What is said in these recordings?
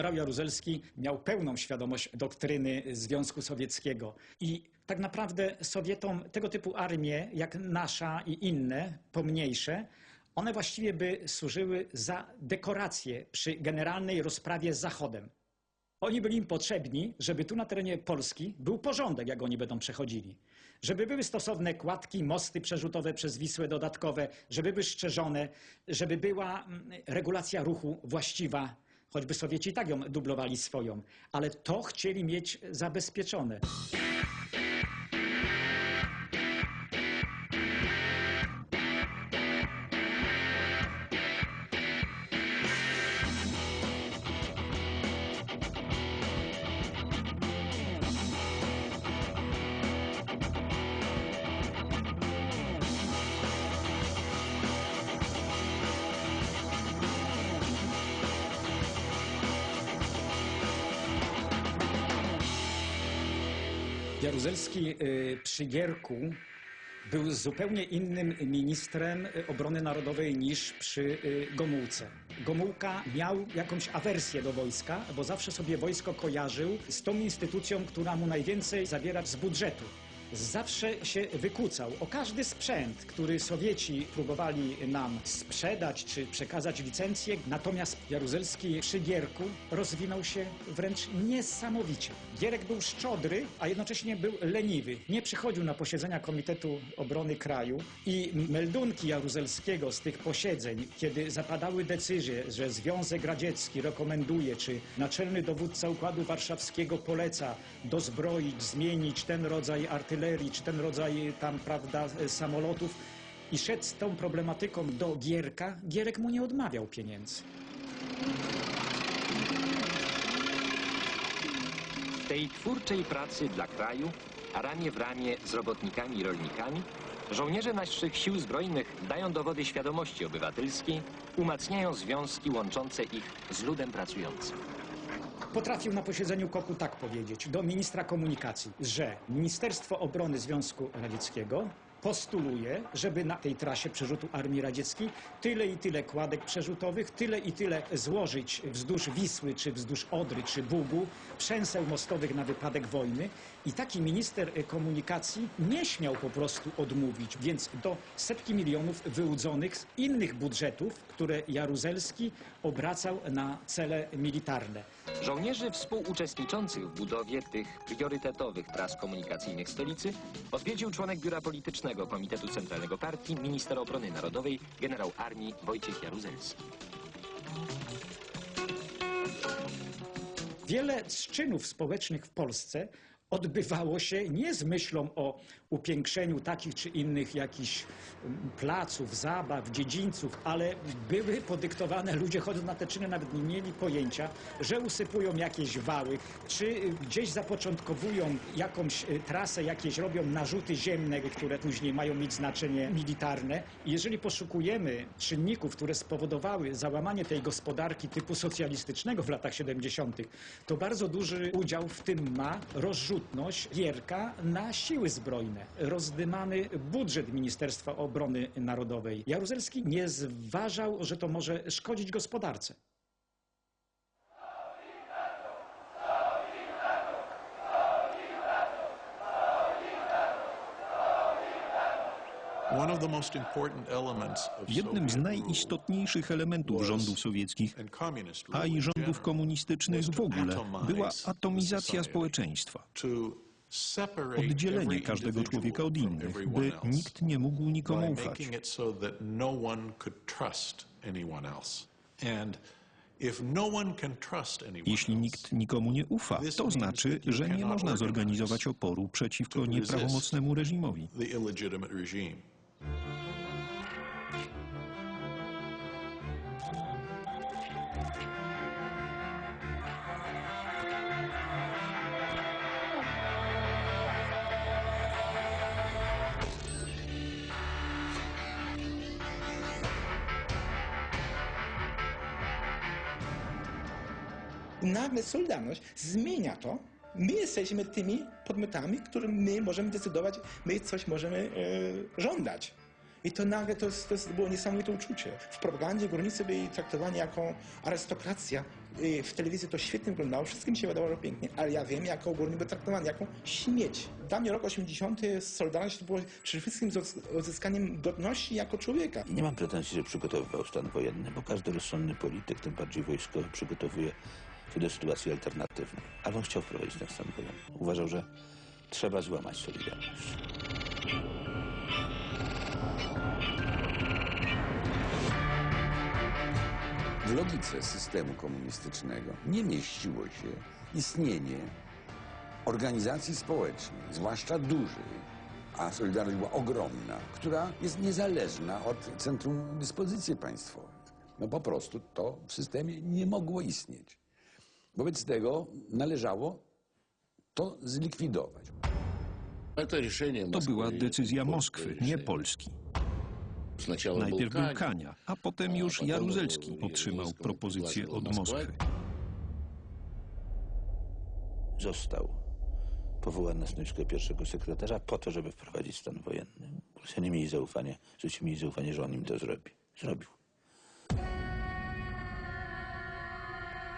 Generał Jaruzelski miał pełną świadomość doktryny Związku Sowieckiego i tak naprawdę Sowietom tego typu armie, jak nasza i inne, pomniejsze, one właściwie by służyły za dekorację przy generalnej rozprawie z Zachodem. Oni byli im potrzebni, żeby tu na terenie Polski był porządek, jak oni będą przechodzili. Żeby były stosowne kładki, mosty przerzutowe przez Wisłę dodatkowe, żeby były szczerzone, żeby była mm, regulacja ruchu właściwa. Choćby Sowieci i tak ją dublowali swoją, ale to chcieli mieć zabezpieczone. Jaruzelski y, przy Gierku był zupełnie innym ministrem y, obrony narodowej niż przy y, Gomułce. Gomułka miał jakąś awersję do wojska, bo zawsze sobie wojsko kojarzył z tą instytucją, która mu najwięcej zabiera z budżetu. Zawsze się wykłócał o każdy sprzęt, który Sowieci próbowali nam sprzedać czy przekazać licencję. Natomiast Jaruzelski przy Gierku rozwinął się wręcz niesamowicie. Gierek był szczodry, a jednocześnie był leniwy. Nie przychodził na posiedzenia Komitetu Obrony Kraju i meldunki Jaruzelskiego z tych posiedzeń, kiedy zapadały decyzje, że Związek Radziecki rekomenduje, czy naczelny dowódca Układu Warszawskiego poleca dozbroić, zmienić ten rodzaj artylerii, czy ten rodzaj tam, prawda, samolotów i szedł z tą problematyką do Gierka, Gierek mu nie odmawiał pieniędzy. W tej twórczej pracy dla kraju, ramię w ramię z robotnikami i rolnikami, żołnierze naszych sił zbrojnych dają dowody świadomości obywatelskiej, umacniają związki łączące ich z ludem pracującym. Potrafił na posiedzeniu KOK-u tak powiedzieć do ministra komunikacji, że Ministerstwo Obrony Związku Radzieckiego postuluje, żeby na tej trasie przerzutu Armii Radzieckiej tyle i tyle kładek przerzutowych, tyle i tyle złożyć wzdłuż Wisły, czy wzdłuż Odry, czy Bugu, przęseł mostowych na wypadek wojny. I taki minister komunikacji nie śmiał po prostu odmówić, więc do setki milionów wyłudzonych z innych budżetów, które Jaruzelski obracał na cele militarne. Żołnierzy współuczestniczących w budowie tych priorytetowych tras komunikacyjnych stolicy odwiedził członek Biura Politycznego Komitetu Centralnego Partii, minister obrony narodowej, generał armii Wojciech Jaruzelski. Wiele z czynów społecznych w Polsce odbywało się nie z myślą o upiększeniu takich czy innych jakichś mm, placów, zabaw, dziedzińców, ale były podyktowane, ludzie chodząc na te czyny nawet nie mieli pojęcia, że usypują jakieś wały, czy y, gdzieś zapoczątkowują jakąś y, trasę, jakieś robią narzuty ziemne, które później mają mieć znaczenie militarne. Jeżeli poszukujemy czynników, które spowodowały załamanie tej gospodarki typu socjalistycznego w latach 70., to bardzo duży udział w tym ma rozrzutność Gierka na siły zbrojne, rozdymany budżet Ministerstwa Obrony Narodowej. Jaruzelski nie zważał, że to może szkodzić gospodarce. Jednym z najistotniejszych elementów rządów sowieckich, a i rządów komunistycznych w ogóle, była atomizacja społeczeństwa. Oddzielenie każdego człowieka od innych, by nikt nie mógł nikomu ufać. no no Jeśli nikt nikomu nie ufa, to znaczy, że nie można zorganizować oporu przeciwko nieprawomocnemu reżimowi. Nagle Solidarność zmienia to. My jesteśmy tymi podmiotami, którym my możemy decydować, my coś możemy e, żądać. I to nagle to, to było niesamowite uczucie. W propagandzie górnicy byli traktowani jako arystokracja y, w telewizji to świetnie wyglądało, wszystkim się wydawało pięknie, ale ja wiem, jako ogólnie był traktowany, jako śmieć. Dla mnie rok 80. Solidarność to było przede wszystkim z odzyskaniem godności jako człowieka. I nie mam pretensji, że przygotowywał stan wojenny, bo każdy rozsądny polityk, tym bardziej wojskowy, przygotowuje się do sytuacji alternatywnej. Ale on chciał wprowadzić ten stan wojenny. Uważał, że trzeba złamać Solidarność. W logice systemu komunistycznego nie mieściło się istnienie organizacji społecznej, zwłaszcza dużej, a Solidarność była ogromna, która jest niezależna od centrum dyspozycji państwowych. No po prostu to w systemie nie mogło istnieć. Wobec tego należało to zlikwidować. To była decyzja Moskwy, nie Polski. Najpierw był Kania, a potem już Jaruzelski otrzymał propozycję od Moskwy. Został powołany na stanowisko pierwszego sekretarza po to, żeby wprowadzić stan wojenny. Rosjanie mieli zaufanie, Żydzi mieli zaufanie, że on im to zrobi. Zrobił.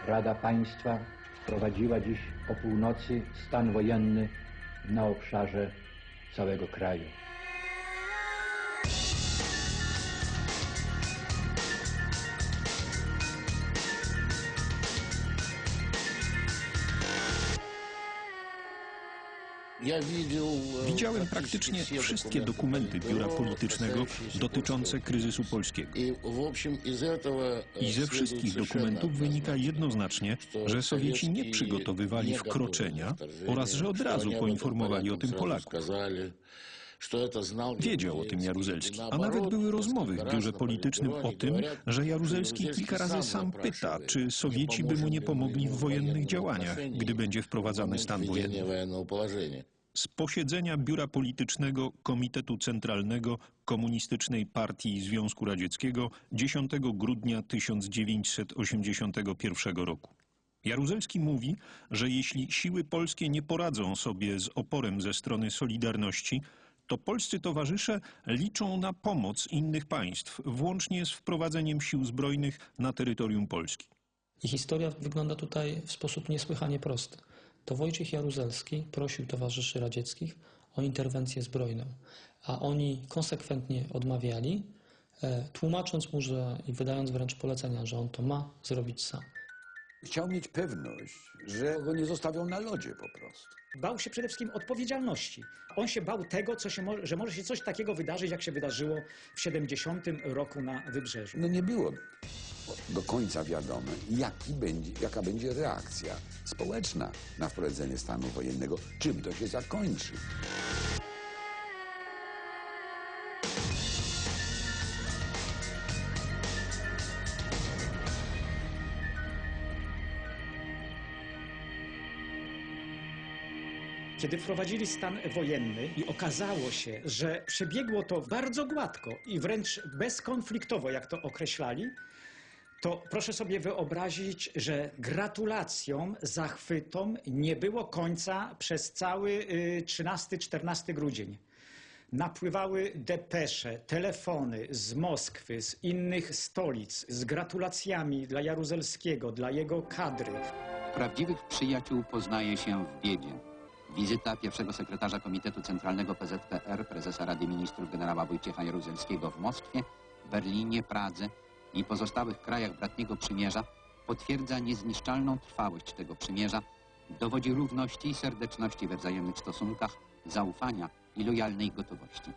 Rada Państwa wprowadziła dziś o północy stan wojenny na obszarze całego kraju. Widziałem praktycznie wszystkie dokumenty biura politycznego dotyczące kryzysu polskiego. I ze wszystkich dokumentów wynika jednoznacznie, że Sowieci nie przygotowywali wkroczenia oraz że od razu poinformowali o tym Polaków. Wiedział o tym Jaruzelski, a nawet były rozmowy w biurze politycznym o tym, że Jaruzelski kilka razy sam pyta, czy Sowieci by mu nie pomogli w wojennych działaniach, gdy będzie wprowadzany stan wojenny. Z posiedzenia biura politycznego Komitetu Centralnego Komunistycznej Partii Związku Radzieckiego 10 grudnia 1981 roku. Jaruzelski mówi, że jeśli siły polskie nie poradzą sobie z oporem ze strony Solidarności, to polscy towarzysze liczą na pomoc innych państw, włącznie z wprowadzeniem sił zbrojnych na terytorium Polski. I historia wygląda tutaj w sposób niesłychanie prosty. To Wojciech Jaruzelski prosił towarzyszy radzieckich o interwencję zbrojną, a oni konsekwentnie odmawiali, e, tłumacząc mu, że i wydając wręcz polecenia, że on to ma zrobić sam. Chciał mieć pewność, że go nie zostawią na lodzie po prostu. Bał się przede wszystkim odpowiedzialności. On się bał tego, co się mo- że może się coś takiego wydarzyć, jak się wydarzyło w 70 roku na Wybrzeżu. No nie było do końca wiadome, jaki będzie, jaka będzie reakcja społeczna na wprowadzenie stanu wojennego, czym to się zakończy. Kiedy wprowadzili stan wojenny i okazało się, że przebiegło to bardzo gładko i wręcz bezkonfliktowo, jak to określali, to proszę sobie wyobrazić, że gratulacjom, zachwytom nie było końca przez cały y, 13-14 grudzień. Napływały depesze, telefony z Moskwy, z innych stolic, z gratulacjami dla Jaruzelskiego, dla jego kadry. Prawdziwych przyjaciół poznaje się w biedzie. Wizyta pierwszego sekretarza Komitetu Centralnego PZPR, prezesa Rady Ministrów generała Wojciecha Jaruzelskiego w Moskwie, Berlinie, Pradze i pozostałych krajach bratniego przymierza potwierdza niezniszczalną trwałość tego przymierza, dowodzi równości i serdeczności we wzajemnych stosunkach, zaufania i lojalnej gotowości.